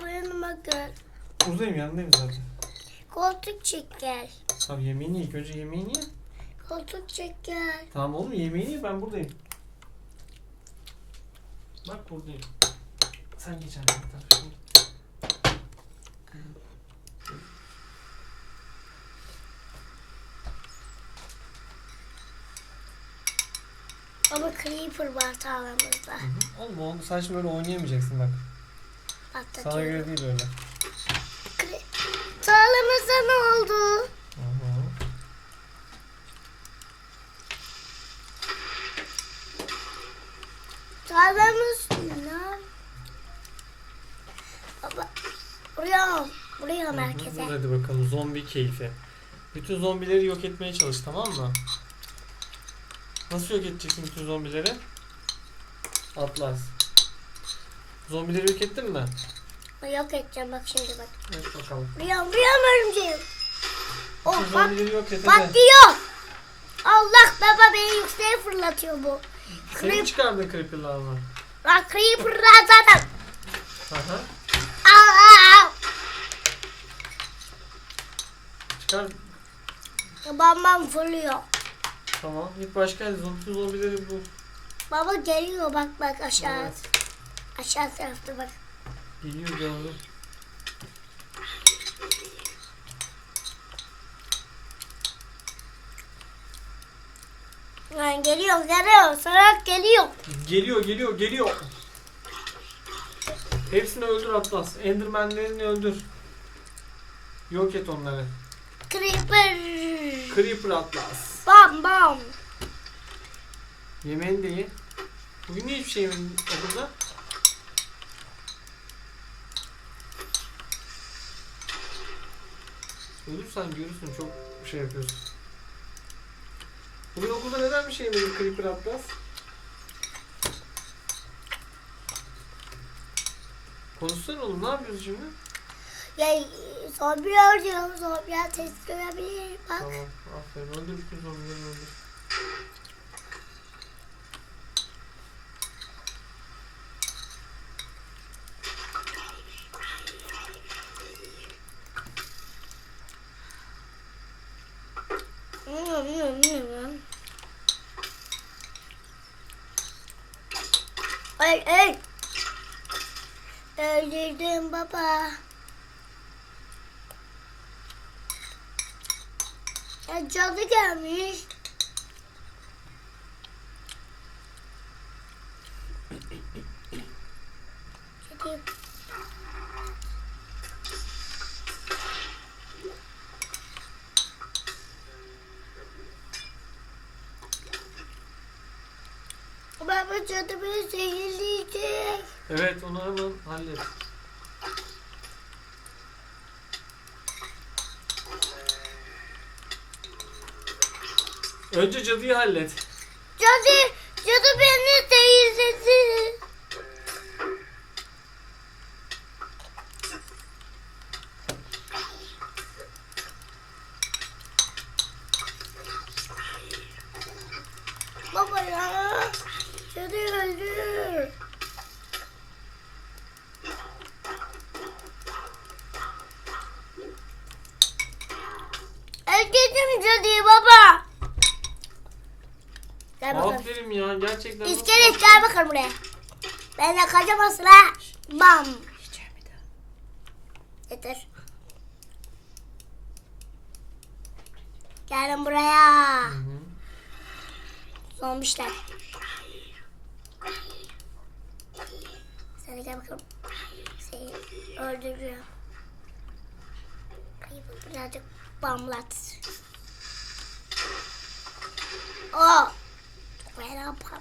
Baba yanıma gel. Buradayım yanındayım zaten. Koltuk çek gel. Tamam yemeğini ye. İlk önce yemeğini ye. Koltuk çek gel. Tamam oğlum yemeğini ye ben buradayım. Bak buradayım. Sen geç anne. Tamam. Baba creeper var tarlamızda. Oğlum oğlum sen şimdi böyle oynayamayacaksın bak. Sana Patlatıyorum. göre değil öyle. Tarlamızda ne oldu? Hı. Tarlamız ne? Baba buraya buraya merkeze. Hadi bakalım zombi keyfi. Bütün zombileri yok etmeye çalış tamam mı? Nasıl yok edeceksin bütün zombileri? Atlas. Zombileri yok ettin mi? Yok edeceğim bak şimdi bak. Evet bakalım. Buraya buraya örümceğim. Oh bak yok hadi. patlıyor. Allah baba beni yükseğe fırlatıyor bu. Seni Creep, çıkardın creeper'larla. bak creeper'lar zaten. Aha. Al al. Çıkar. Bam bam fırlıyor. Tamam. Git başka zombi zombileri bul. Baba geliyor bak bak aşağı. Evet. Aşağı tarafta bak. Geliyor gördüm. Yani geliyor geliyor. Sarak geliyor. Geliyor geliyor geliyor. Hepsini öldür Atlas. Endermanlerini öldür. Yok et onları. Creeper. Creeper Atlas. Bam bam. Yemeğini de ye. Bugün niye hiçbir şey yemedin okulda? Ölürsen görürsün çok şey yapıyorsun. Bugün okulda neden bir şey yemedin Creeper Atlas? Konuşsana oğlum ne yapıyorsun şimdi? Ya zombiler diyor. Zombiler test görebilir. Bak. Tamam aferin öldür bütün zombileri öldür. Ay ay. Öldürdüm baba. Ya cadı gelmiş. Gideyim. Baba cadı beni zehirleyecek. Evet onu hallet. Önce cadıyı hallet. Cadı beni zehirledi. Baba ya. Cadı öldü. Öldürdüm cadıyı baba. Gel bakalım. Aferin ya gerçekten. İskelet gel bakalım buraya. Benimle kaçamazsın ha. Bam. Yeter. Gelin buraya. Hı hı. Zombişler. Sen de gel bakalım. Seni öldürüyor. Kıyıp birazcık bamlat. Oh. Fena bamlat.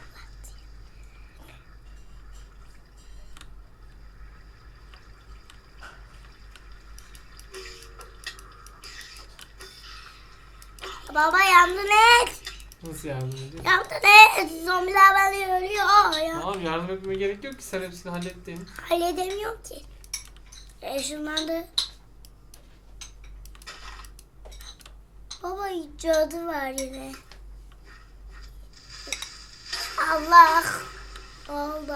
Baba yardım et. Nasıl yardım ediyor? Yardım et. Zombiler beni ölüyor. Ya. Abi yardım etmeme gerek yok ki sen hepsini hallettin. Halledemiyorum ki. Yaşlandı. Baba cadı var yine. Allah. Oldu.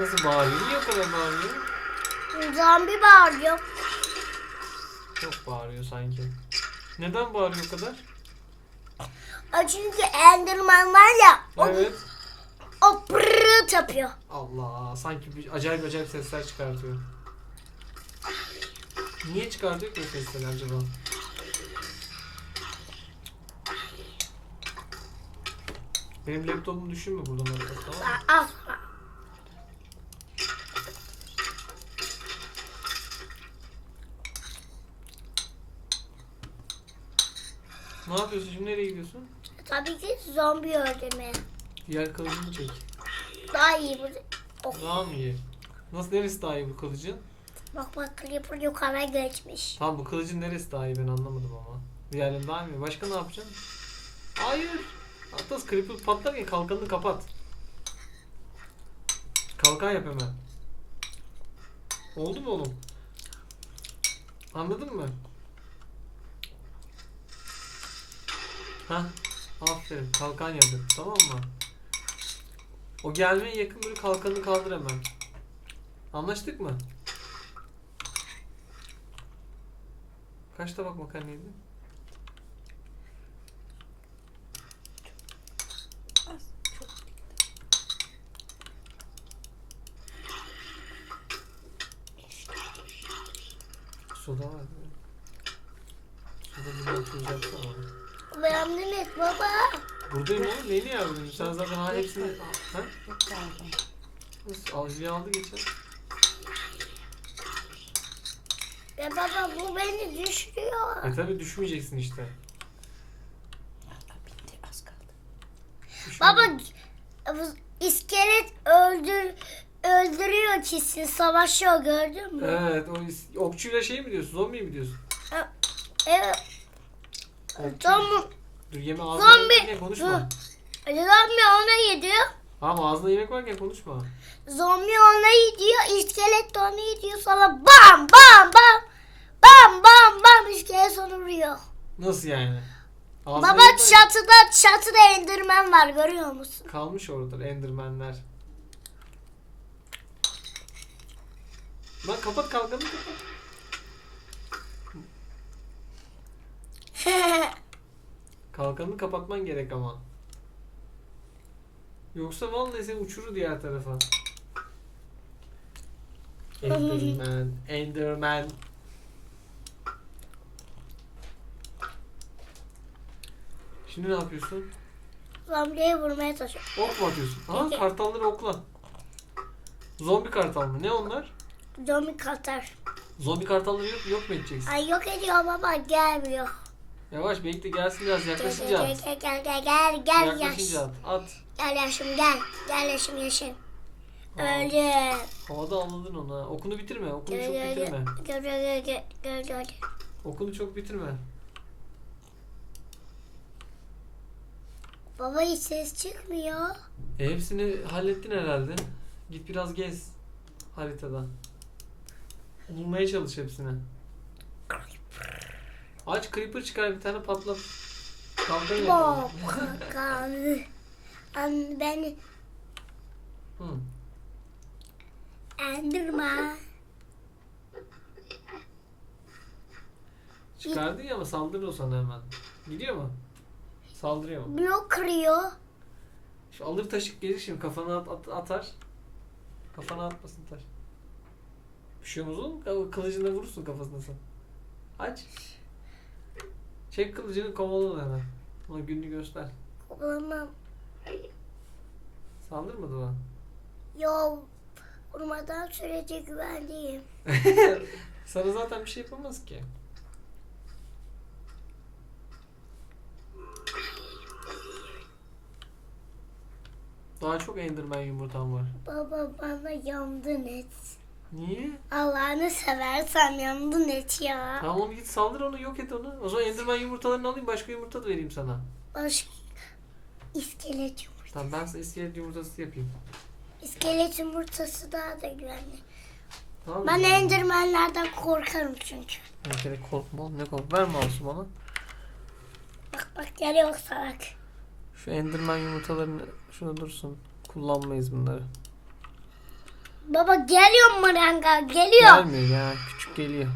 Nasıl bağırıyor? Niye o kadar bağırıyor? Zombi bağırıyor. Çok bağırıyor sanki. Neden bağırıyor o kadar? O çünkü Enderman var ya. O, Evet. o pırrıt yapıyor. Allah sanki bir acayip acayip sesler çıkartıyor. Niye çıkartıyor ki o sesleri acaba? Benim laptopumu düşünme buradan arada tamam mı? Al. Ne yapıyorsun şimdi nereye gidiyorsun? Tabii ki zombi öldürmeye. Diğer kılıcını çek. Daha iyi bu. Oh. Daha mı iyi? Nasıl neresi daha iyi bu kılıcın? Bak bak Creeper yukarı geçmiş. Tamam bu kılıcın neresi daha iyi ben anlamadım ama. Diğerleri daha iyi? Başka ne yapacaksın? Hayır. Atlas creeper patlarken kalkanını kapat. Kalkan yap hemen. Oldu mu oğlum? Anladın mı? Ha? Aferin. Kalkan yapın. Tamam mı? O gelmeye yakın böyle kalkanını kaldır hemen. Anlaştık mı? Kaç tabak makarna yedin? Soda var değil mi? Soda bir oturacaksın ama. Uyandın et baba. Buradayım oğlum. Neyini yardım ediyorsun? Sen zaten ha hepsini... Ha? Nasıl? Avcıyı aldı geçen. Ya baba bu beni düşürüyor. E tabi düşmeyeceksin işte. Bitti az kaldı. Baba iskelet öldür öldürüyor kesin savaşıyor gördün mü? Evet. O is- okçuyla şey mi diyorsun? Zombi mi diyorsun? Evet. Okçu. Tamam. Dur yeme ağzına Zombi. yemek varken konuşma. Zombi ona yediyor. Ama ağzına yemek varken konuşma. Zombi ona yediyor. iskelet de onu yediyor. Sonra bam bam bam. Bam bam bam iskelet onu vuruyor. Nasıl yani? Ağzına Baba yemek çatıda çatıda enderman var görüyor musun? Kalmış orada endermenler. Lan kapat kalkanı kapat. Kalkanını kapatman gerek ama. Yoksa vallahi seni uçurur diğer tarafa. Enderman, Enderman. Şimdi ne yapıyorsun? Zombiye vurmaya çalışıyor. Ok mu atıyorsun? Peki. kartalları okla. Zombi kartal mı? Ne onlar? Zombi katar. Zombi kartalları yok, yok mu edeceksin? Ay yok ediyor baba gelmiyor. Yavaş bekle gelsin biraz yaklaşınca gel at. gel gel gel gel gel yaş. Yaklaşınca at. At. Gel yaşım gel. Gel yaşım yaşım. Aa, Öldü. Havada avladın onu. ha. Okunu bitirme. Okunu Gel çok gel bitirme. gel gel gel gel gel gel. Okunu çok bitirme. Baba hiç ses çıkmıyor. E, hepsini hallettin herhalde. Git biraz gez haritada. Bulmaya çalış hepsini. Aç creeper çıkar bir tane patlat. Kalkan yapalım. An ben Hı. Enderman. Çıkardın ya ama saldırır o sana hemen. Gidiyor mu? Saldırıyor mu? Blok kırıyor. Şu alır taşık gelir şimdi kafana at, at- atar. Kafana atmasın taş. Bir şey olmaz oğlum. Kı- Kılıcını vurursun kafasına sen. Aç. Çek kılıcını kovala hemen. Ona gününü göster. Olamam. Saldırmadı mı? Yo. Vurmadan sürece güvendeyim. Sana zaten bir şey yapamaz ki. Daha çok Enderman yumurtam var. Baba bana yandın et. Niye? Allah'ını seversen yandın et ya. Tamam onu git saldır onu yok et onu. O zaman Enderman yumurtalarını alayım başka yumurta da vereyim sana. Başka iskelet yumurta. Tamam ben sana iskelet yumurtası yapayım. İskelet yumurtası daha da güvenli. Tamam? Ben endermenlerden korkarım çünkü. Bir kere korkma oğlum ne kork. Ver mouse'u bana. Bak bak geliyor salak. Şu Enderman yumurtalarını şuna dursun. Kullanmayız bunları. Baba geliyor maranga geliyor. Gelmiyor ya. Küçük geliyor.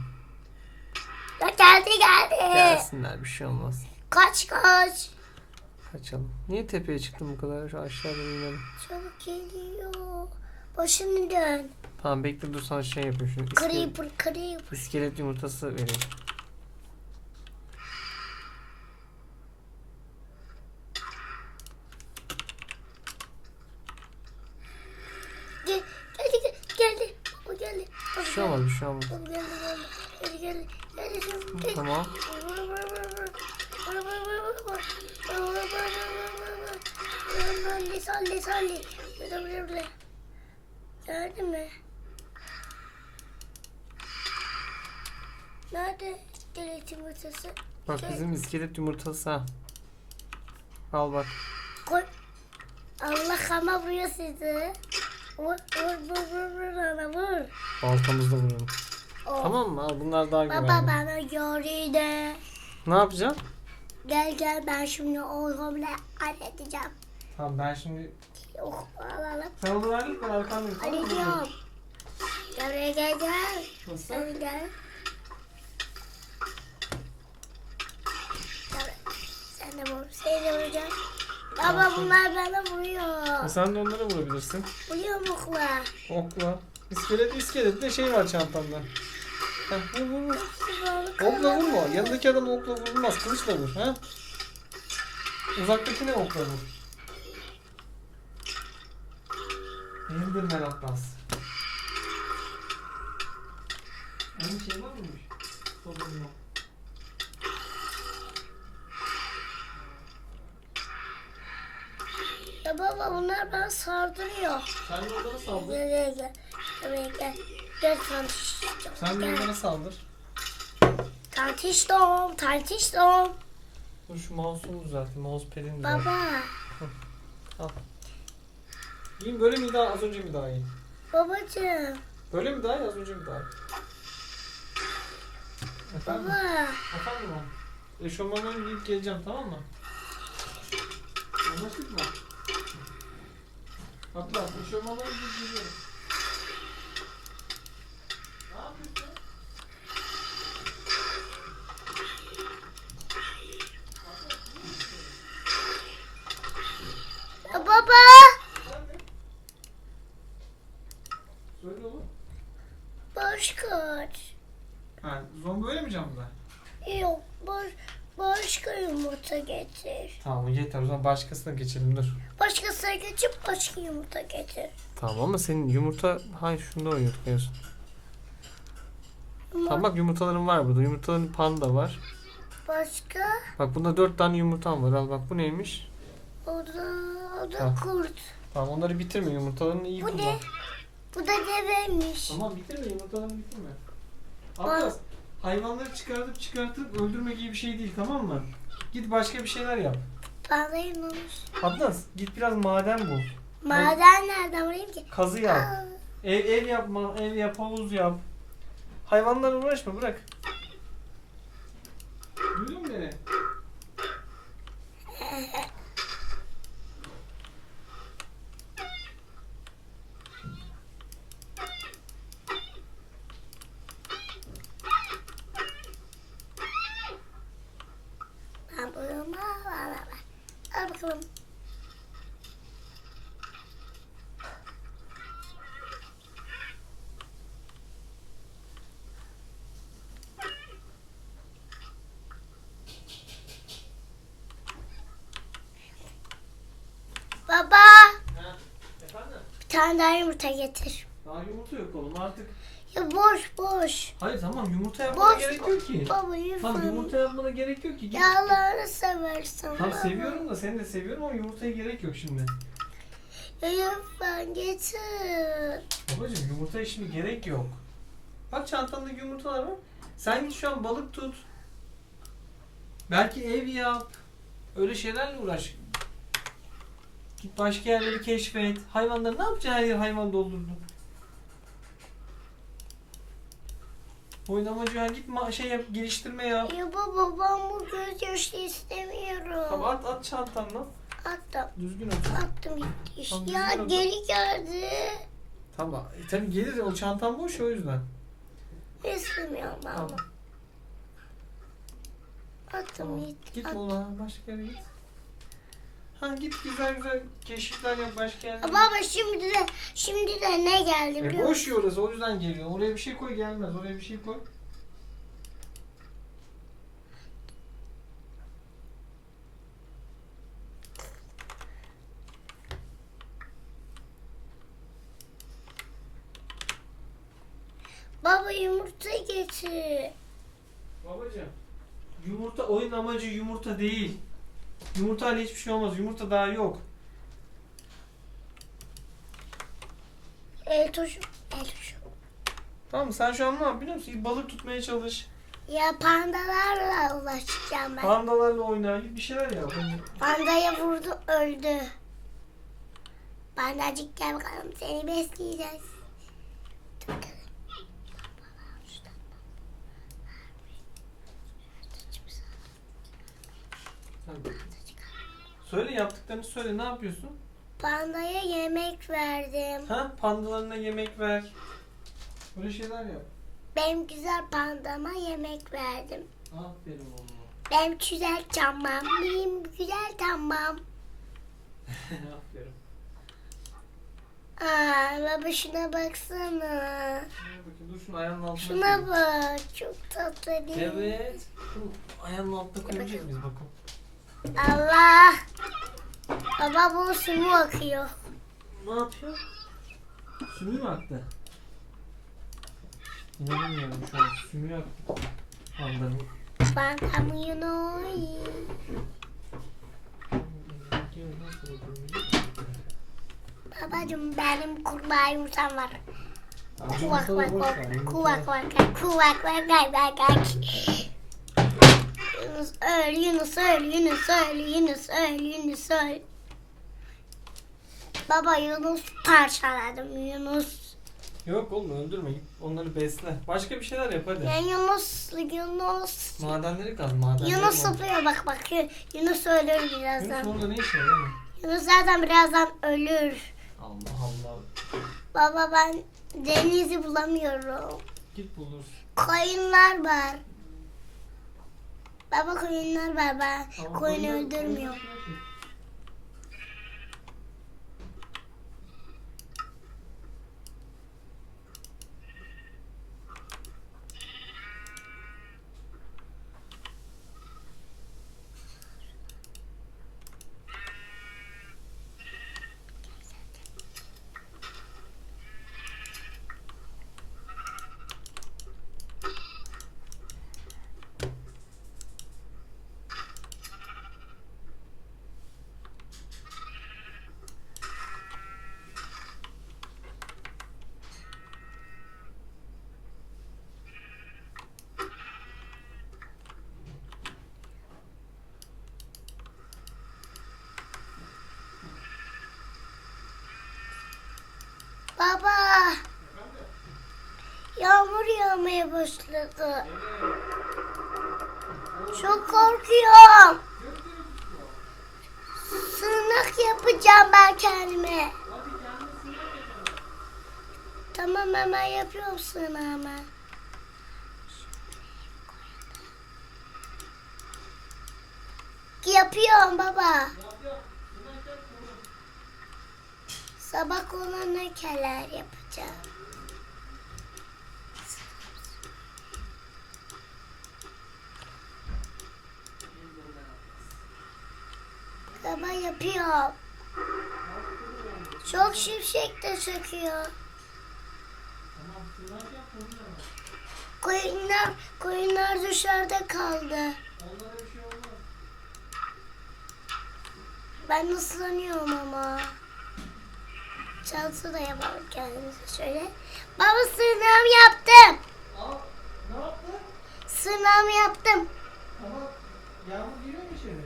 Ya geldi geldi. Gelsinler bir şey olmaz. Kaç kaç. Kaçalım. Niye tepeye çıktın bu kadar? Şu aşağıda inelim. Çabuk geliyor. Başını dön. Tamam bekle dur sana şey yapayım şunu. İskelet, Creeper creeper. iskelet yumurtası vereyim. Gel, geldi geldi geldi. Baba geldi. Baba Bir şey olmaz bir şey olmaz. Tamam. Salli salli salli. Geldi mi? Nerede iskelet yumurtası? Bak bizim iskelet yumurtası ha. Al bak. Koy. Allah ama vuruyor sizi. Vur vur vur vur vur bana vur. Baltamızla vuralım. Oh. Tamam mı? Al bunlar daha Baba güvenli. bana gördü. Ne yapacağım? Gel gel ben şimdi oğlumla halledeceğim. Tamam ben şimdi... Oh alalım. Sen onu ver tamam mı? Halledeceğim. Gel buraya gel gel. Nasıl? Gel. Gel. Sen de vur. Seni de vuracağım. Baba bunlar bana vuruyor. E sen de onlara vurabilirsin. Vuruyor mukla. Okla. İskelet iskelet de şey var çantanda. Heh, vur vur vur. Okla vurma. Yanındaki adam okla vurulmaz. Kılıçla vur. Ha? Uzaktakine okla vur. Enderman Atlas. Aynı şey var mıymış? Sorun yok. Ya baba bunlar bana sardırıyor. Sen onlara saldır. Gel gel gel. Buraya gel. Gel tantiştim. Sen Gel. onlara saldır. Tantiştim. Tantiştim. Dur şu mouse'umu düzelteyim. Mousepad'ini düzelt. Baba. İyiyim böyle mi daha az önce mi daha iyi? Babacığım. Böyle mi daha iyi az önce mi daha iyi? Efendim? Baba. Efendim abi. Eşofmanlarını giyip geleceğim tamam mı? Anlaştık mı? Ne yapıyorsun? Ya baba. Efendim? Söyle oğlum. Boş kaç. Ha, zombi öyle mi camda? Yok. Boş, başka yumurta getir. Tamam yeter o zaman başkasına geçelim dur. Başkasına geçip başka yumurta getir. Tamam ama senin yumurta... Hayır şunda oynuyorduk en son. Ama Tamam bak yumurtaların var burada. Yumurtaların panda var. başka Bak bunda dört tane yumurtam var. Al bak bu neymiş? o da, o da Ha. kurt. Tamam onları bitirme yumurtalarını iyi Bu kullan. ne? Bu da deveymiş. Tamam bitirme yumurtalarını bitirme. Bak. Abbas hayvanları çıkartıp çıkartıp öldürmek iyi bir şey değil tamam mı? Git başka bir şeyler yap. Bağlayamamış. Adnaz git biraz maden bul. Maden nereden vurayım ki? Kazı yap. Aa, Ev, ev yapma, ev yap, havuz yap. Hayvanlarla uğraşma bırak. Duydun mu beni? Ben buyurma. Al, al, al. Al bakalım. Baba Ha, efendim? bir tane daha yumurta getir. Daha yumurta yok oğlum artık. Ya boş boş. Hayır tamam yumurta yapmana Boş. gerek yok ki. Baba Tamam lütfen. yumurta yapmana gerek yok ki. Git. Ya Allah'ını seversen. Tamam baba. seviyorum da seni de seviyorum ama yumurtaya gerek yok şimdi. Ya lütfen getir. Babacım yumurtaya şimdi gerek yok. Bak çantanda yumurtalar var. Sen git şu an balık tut. Belki ev yap. Öyle şeylerle uğraş. Git başka yerleri keşfet. Hayvanları ne yapacaksın her yer hayvan doldurdun. Oynamacı git ma- şey yap geliştirme yap. Ya baba ben bu gözyaşı istemiyorum. Tamam at at çantanla. Attım. Düzgün otur. Attım gitti işte. Tamam, Ya oldu. geri geldi. Tamam. E, tabii gelir o çantam boş o yüzden. İstemiyorum ama. Tamam. Attım Tamam. git. Git At- Mola başka yere git. Ha git güzel güzel keşifler yap başka yerlere. Baba şimdi de şimdi de ne geldi E, biliyor musun? boş ya orası o yüzden geliyor. Oraya bir şey koy gelmez. Oraya bir şey koy. Baba yumurta getir. Babacığım yumurta oyun amacı yumurta değil. Yumurtayla hiçbir şey olmaz. Yumurta daha yok. El tuşu. El tuşu. Tamam? Sen şu an ne yap biliyor musun? Balık tutmaya çalış. Ya pandalarla ulaşacağım ben. Pandalarla oyna. Bir şeyler yap. Pandaya vurdu öldü. Pandacık gel bakalım seni besleyeceğiz. Sen- Söyle yaptıklarını söyle. Ne yapıyorsun? Pandaya yemek verdim. Ha? Pandalarına yemek ver. Böyle şeyler yap. Benim güzel pandama yemek verdim. Aferin oğlum. Benim güzel tamam. Benim güzel tamam. Aferin. Aa, baba şuna baksana. Dur bakayım, Dur şunu ayağının altına Şuna koy. bak. Çok tatlı değil mi? Evet. Şunu ayağının altına koyabilecek miyiz bakalım? Allah. Baba bu sumu akıyor. Ne yapıyor? Sümü mü aktı? İnanamıyorum şu an. Sümü aktı. Pandanın. Ben kamyonu. Babacım benim kurbağa yumurtam var. Kuvak vak vak. Kuvak vak vak. Kuvak vak vak vak vak. Yunus öl, Yunus öl, Yunus öl, Yunus öl, Yunus öl. Baba Yunus parçaladım Yunus. Yok oğlum öldürme. Git onları besle. Başka bir şeyler yap hadi. Ya Yunus, Yunus. Madenleri kaz. Madenleri Yunus sapıyor bak bak. Yunus ölür Yunus birazdan. orada ne değil mi? Yunus zaten birazdan ölür. Allah Allah. Baba ben denizi bulamıyorum. Git bulursun. Koyunlar var. Baba koyunlar var ben Ama koyunu Baba yağmur yağmaya başladı. Çok korkuyorum. Sığınak yapacağım ben kendime. Tamam hemen yapıyorum sığınağımı. Yapıyorum baba. Sabah olana keler yapacağım. Baba yapıyor. Çok şimşek de yap, koyunlar. Koyunlar, dışarıda kaldı. Ben ıslanıyorum ama. Çalsı da yapalım kendimize şöyle. Baba sığınağımı yaptım. Aa, ne yaptın? Sığınağımı yaptım. Tamam. Yağmur giriyor mu içeri?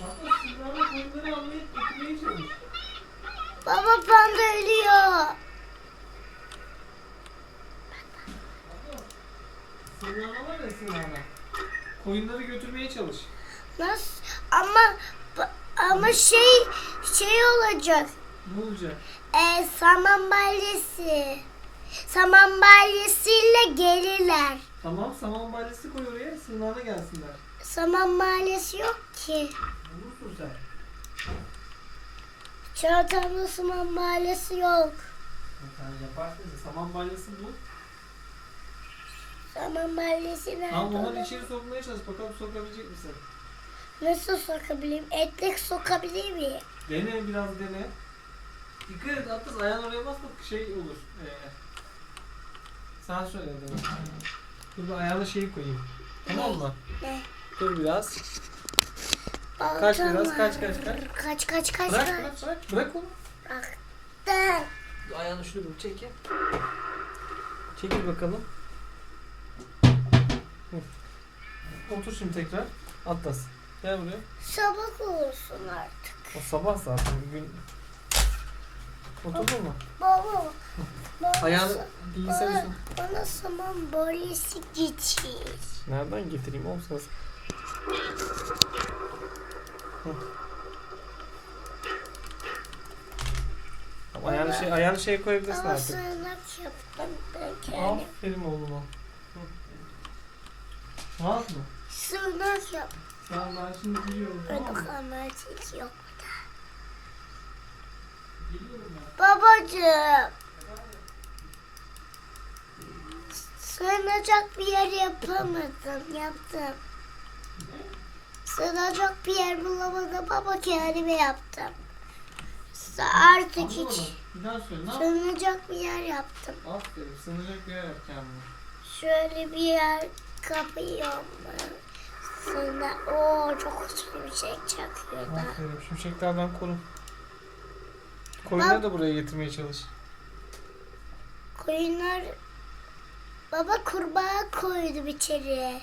Hatta sığınağına koyunları almaya götürmeye çalış. Baba panda ölüyor. Sığınağına var ya sığınağına. Koyunları götürmeye çalış. Nasıl? Ama ama şey şey olacak. Ne olacak? E, saman balyası. Saman balyasıyla gelirler. Tamam saman balyası koy oraya sığınağına gelsinler. Saman balyası yok ki. Bulursun sen. Çantamda saman balyası yok. Sen yaparsın ya, saman balyası bul. Saman balyası nerede? Tamam olur? içeri sokmaya çalış bakalım sokabilecek misin? Nasıl sokabilirim? Etlek sokabilir miyim? Dene biraz dene. Dikkat et Atlas ayağın oraya basma şey olur. Ee, sen şöyle dene. Dur bir ayağına şeyi koyayım. Tamam mı? Ne? Dur biraz. Kaç biraz, kaç, kaç, kaç? Kaç kaç kaç Bırak kaç. bırak bırak. Bırak onu. Bıraktım. Dur, Ayağını şunu bir çekil. Çekil bakalım. Hı. Otur şimdi tekrar. Atlas. Gel buraya. Sabah olsun artık. O sabah zaten bugün. Oturdun mu? Baba. Baba. Ayağını bilgisayar bana, bana saman balyası getir. Nereden getireyim oğlum sana? Tamam, ayağını şey ayağını şeye koyabilirsin Ama artık. sığınak yaptım ben kendim. Aferin oğluma. Rahat mı? Sığınak yaptım. Tamam ben şimdi gidiyorum tamam mı? Ama hiç yok. Geliyorum ben. Babacığım. Sığınacak bir yer yapamadım. Yaptım. Sığınacak bir yer bulamadım ama kendime yaptım. Artık hiç Bir daha söyle ne yap? sığınacak bir yer yaptım. Aferin sığınacak bir yer yap kendine. Şöyle bir yer kapıyorum. Sığına... Oo çok şimşek çakıyor da. Aferin şimşeklerden koru. Koyunları da buraya getirmeye çalış. Koyunlar... Baba kurbağa koydum içeriye.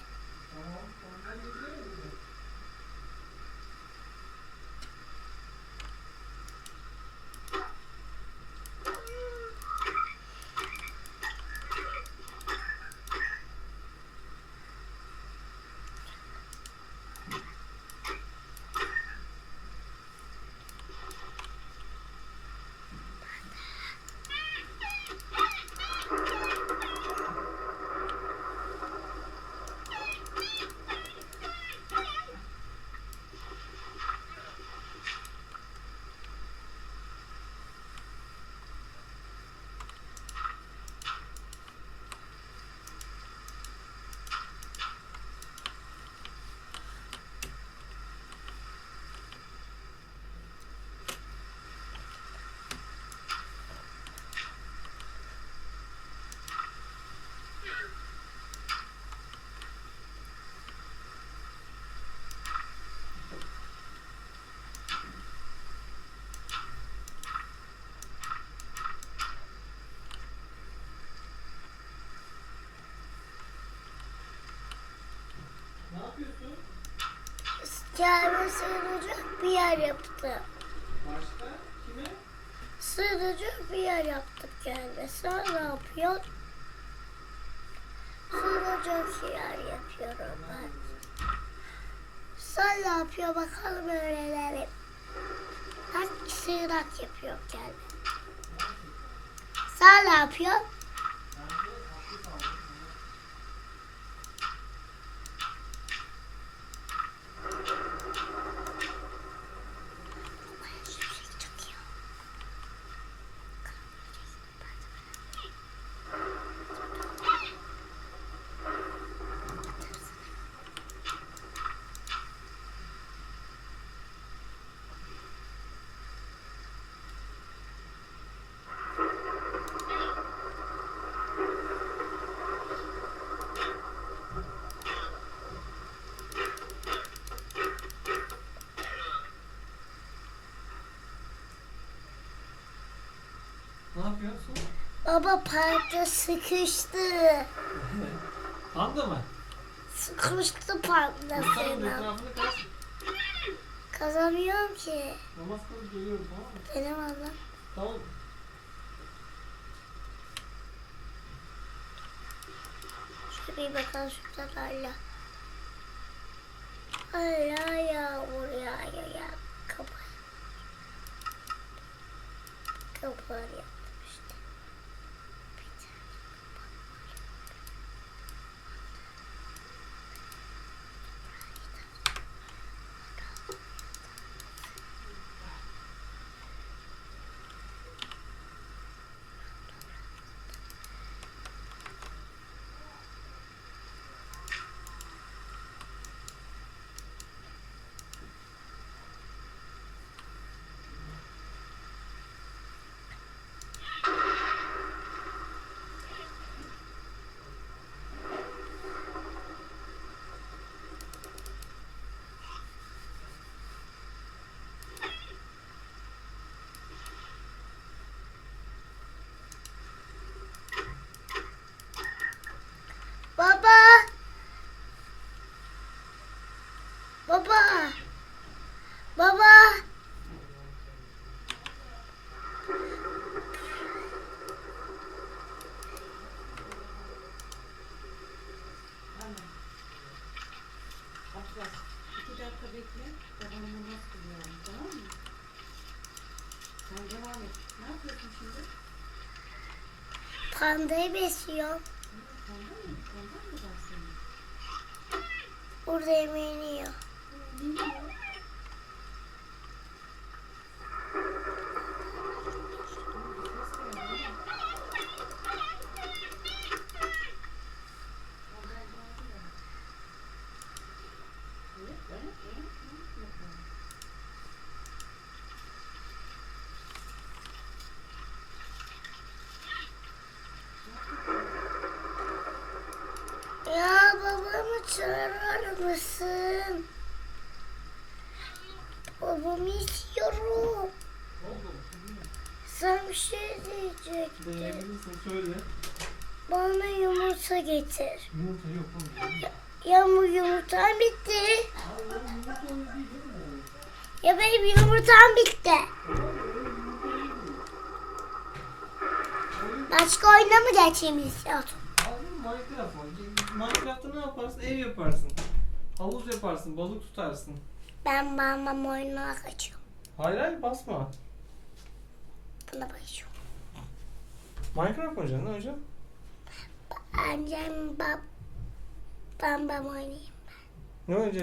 Ne yapıyorsun? Kendime sığınacak bir yer yaptım. Başka? Kime? Sığınacak bir yer yaptık kendime. Sen ne yapıyorsun? Sığınacak yer yapıyorum ben. Sen ne yapıyorsun bakalım öğrenelim. Ben sığınak yapıyorum kendime. Sen ne yapıyorsun? Yapıyorsun? Baba parkta sıkıştı. Panda mı? Sıkıştı parkta etrafını kaç. Kazamıyorum ki. Namaz kılıp geliyorum tamam mı? Benim adam. Tamam. Şuraya bir bakalım şurada hala. Hala yağmur yağıyor ya. Kapat. Kapılar yaptım işte. Baba. Baba. Baba. İki dakika bekle. Babam namaz kılıyorum. Tamam mı? Sen devam et. Ne yapıyorsun şimdi? Pandayı besliyorum. Ondan mı? Ondan mı? Burada yemeğini yiyor. Ya babamı çağırır? Babamı istiyorum. Sen bir şey diyecektin. Deneyebilirsin söyle. Bana yumurta getir. Yumurta yok oğlum. Ya bu yumurtam bitti. Ya benim yumurtam bitti. Başka oyuna mı geçeyim istiyordun? Abi Minecraft var. Minecraft'ta ne yaparsın? Ev yaparsın. Havuz yaparsın, balık tutarsın. Ben babam oyununa kaçıyorum. Hayır hayır basma. Buna bakıyorum. Minecraft mı oynayacaksın? Ne oynayacaksın? Annem bab ben babam oynayayım. Ne oynayacaksın?